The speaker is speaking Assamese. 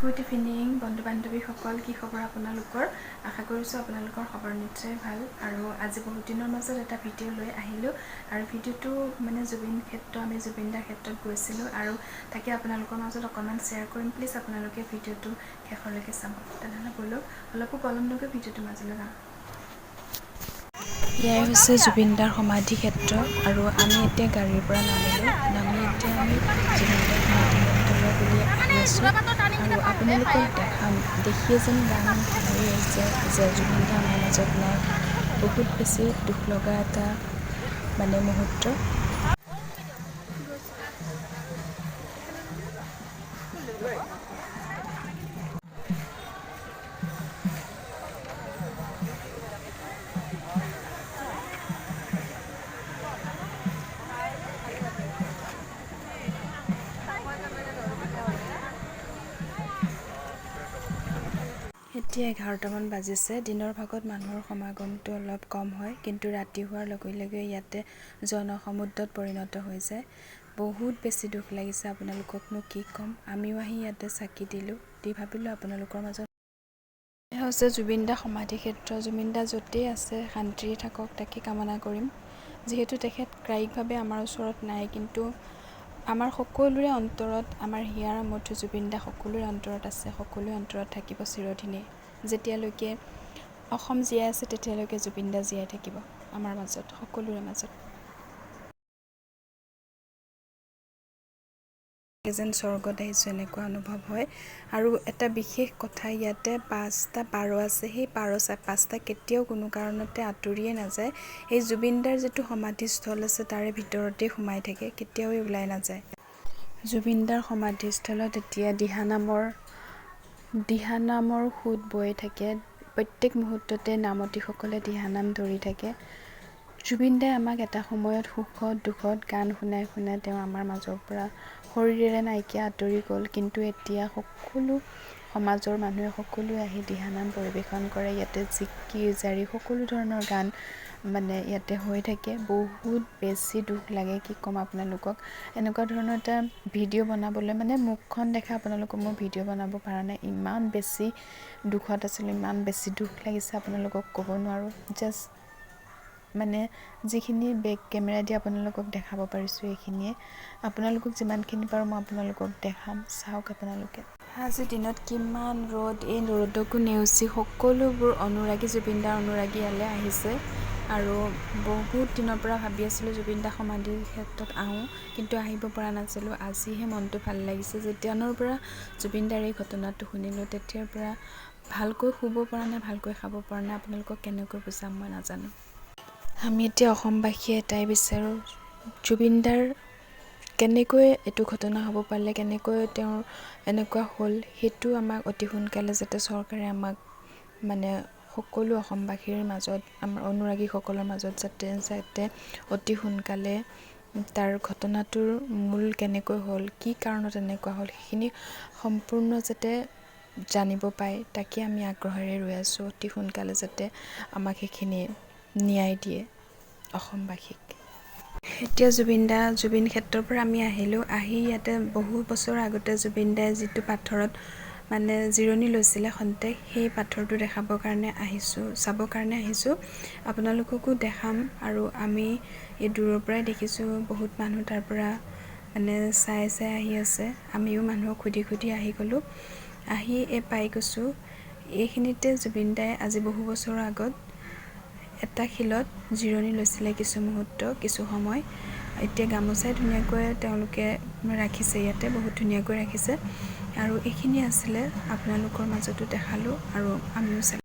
গুড ইভিনিং বন্ধু বান্ধৱীসকল কি খবৰ আপোনালোকৰ? আশা কৰিছোঁ আপোনালোকৰ খবৰ নিশ্চয় ভাল। আৰু আজি বহুত দিনৰ মাজত এটা ভিডিঅ' লৈ আহিলোঁ। আৰু ভিডিঅ'টো মানে জুবিন ক্ষেত্ৰ আমি জুবিন দাৰ ক্ষেত্ৰত গৈছিলোঁ। আৰু তাকে আপোনালোকৰ মাজত অকণমান শ্বেয়াৰ কৰিম। প্লিজ আপোনালোকে ভিডিঅ'টো শেষলৈকে চাব। তেনেহ'লে ব'লক অলপো পলম নকৰি ভিডিঅ'টোৰ মাজলৈ যাওঁ। এয়াই হৈছে জুবিন দাৰ সমাধি ক্ষেত্ৰ আৰু আমি এতিয়া গাড়ীৰ পৰা নামিলোঁ। নামি এতিয়া আমি জুবিন দাৰ সমাধি ক্ষেত্ৰলৈ বুলি আহি আছোঁ। আৰু আপোনালোকক দেখাম দেখিয়ে যেন গান ভাগি আহিছে যে জুবিন দা আমাৰ মাজত নাই। বহুত বেছি দুখ লগা এটা মানে মুহূৰ্ত। এতিয়া এঘাৰটামান বাজিছে। দিনৰ ভাগত মানুহৰ সমাগমটো অলপ কম হয় কিন্তু ৰাতি হোৱাৰ লগে লগে ইয়াতে জনসমুদ্ৰত পৰিণত হৈ যায়। বহুত বেছি দুখ লাগিছে আপোনালোককনো কি ক'ম? আমিও আহি ইয়াতে চাকি দিলোঁ। দি ভাবিলোঁ আপোনালোকৰ মাজত এয়া হৈছে জুবিন দা সমাধি ক্ষেত্ৰ। জুবিন দা য'তেই আছে শান্তিৰে থাকক তাকে কামনা কৰিম। যিহেতু তেখেত কায়িকভাৱে আমাৰ ওচৰত নাই কিন্তু আমাৰ সকলোৰে অন্তৰত আমাৰ হিয়াৰ আমঠু জুবিন দা সকলোৰে অন্তৰত আছে সকলোৰে অন্তৰত থাকিব চিৰদিনেই। যেতিয়ালৈকে অসম জীয়াই আছে তেতিয়ালৈকে জুবিন দা জীয়াই থাকিব আমাৰ মাজত সকলোৰে মাজত। যেন স্বৰ্গত আহিছোঁ এনেকুৱা অনুভৱ হয়। আৰু এটা বিশেষ কথা ইয়াতে পাঁচটা পাৰ আছে সেই পাৰ পাঁচটা কেতিয়াও কোনো কাৰণতে আঁতৰিয়ে নাযায়। এই জুবিন দাৰ যিটো সমাধিস্থল আছে তাৰে ভিতৰতেই সোমাই থাকে কেতিয়াও ওলাই নাযায়। জুবিন দাৰ সমাধিস্থলত এতিয়া দিহানামৰ দিহানামৰ সোঁত বৈ থাকে। প্ৰত্যেক মুহূৰ্ততে নামতীসকলে দিহানাম ধৰি থাকে। জুবিন দাই আমাক এটা সময়ত সুখত দুখত গান শুনাই শুনাই তেওঁ আমাৰ মাজৰ পৰা শৰীৰেৰে নাইকিয়া আঁতৰি গ'ল। কিন্তু এতিয়া সকলো সমাজৰ মানুহে সকলোৱে আহি দিহানাম পৰিৱেশন কৰে। ইয়াতে জিকিৰ জাৰি সকলো ধৰণৰ গান মানে ইয়াতে হৈ থাকে। বহুত বেছি দুখ লাগে কি ক'ম আপোনালোকক? এনেকুৱা ধৰণৰ এটা ভিডিঅ' বনাবলৈ মানে মুখখন দেখা আপোনালোকক মই ভিডিঅ' বনাব পৰা নাই। ইমান বেছি দুখত আছিলোঁ ইমান বেছি দুখ লাগিছে আপোনালোকক ক'ব নোৱাৰোঁ। জাষ্ট মানে যিখিনি বেক কেমেৰা দি আপোনালোকক দেখাব পাৰিছোঁ এইখিনিয়ে। আপোনালোকক যিমানখিনি পাৰোঁ মই আপোনালোকক দেখাম। চাওক আপোনালোকে। আজিৰ দিনত কিমান ৰ'দ এই ৰ'দকো নেওচি সকলোবোৰ অনুৰাগী জুবিন দাৰ অনুৰাগী ইয়ালৈ আহিছে। আৰু বহুত দিনৰ পৰা ভাবি আছিলোঁ জুবিন দা সমাধিৰ ক্ষেত্ৰত আহোঁ কিন্তু আহিব পৰা নাছিলোঁ। আজিহে মনটো ভাল লাগিছে। যেতিয়ানৰ পৰা জুবিন দাৰ এই ঘটনাটো শুনিলোঁ তেতিয়াৰ পৰা ভালকৈ শুব পৰা নাই ভালকৈ খাব পৰা নাই আপোনালোকক কেনেকৈ বুজাম মই নাজানো। আমি এতিয়া অসমবাসীয়ে এটাই বিচাৰোঁ। জুবিন দাৰ কেনেকৈ এইটো ঘটনা হ'ব পাৰিলে কেনেকৈ তেওঁৰ এনেকুৱা হ'ল সেইটো আমাক অতি সোনকালে যাতে চৰকাৰে আমাক মানে সকলো অসমবাসীৰ মাজত আমাৰ অনুৰাগীসকলৰ মাজত যাতে যাতে অতি সোনকালে তাৰ ঘটনাটোৰ মূল কেনেকৈ হ'ল কি কাৰণত এনেকুৱা হ'ল সেইখিনি সম্পূৰ্ণ যাতে জানিব পায় তাকে আমি আগ্ৰহেৰে ৰৈ আছোঁ অতি সোনকালে যাতে আমাক সেইখিনি ন্যায় দিয়ে। অসমবাসীক এতিয়া জুবিন দা জুবিন ক্ষেত্ৰৰ পৰা আমি আহিলোঁ। আহি ইয়াতে বহু বছৰ আগতে জুবিন দাই যিটো পাথৰত মানে জিৰণি লৈছিলে খন্তেক সেই পাথৰটো দেখাবৰ কাৰণে আহিছোঁ চাবৰ কাৰণে আহিছোঁ। আপোনালোককো দেখাম আৰু আমি এই দূৰৰ পৰাই দেখিছোঁ বহুত মানুহ তাৰ পৰা মানে চাই চাই আহি আছে। আমিও মানুহক সুধি সুধি আহি গ'লোঁ। আহি এই পাই গৈছোঁ। এইখিনিতে জুবিন দাই আজি বহু বছৰৰ আগত এটা শিলত জিৰণি লৈছিলে কিছু মুহূৰ্ত কিছু সময়। এতিয়া গামোচাই ধুনীয়াকৈ তেওঁলোকে ৰাখিছে ইয়াতে বহুত ধুনীয়াকৈ ৰাখিছে। আৰু এইখিনি আছিলে আপোনালোকৰ মাজতো দেখালোঁ আৰু আমিও চালোঁ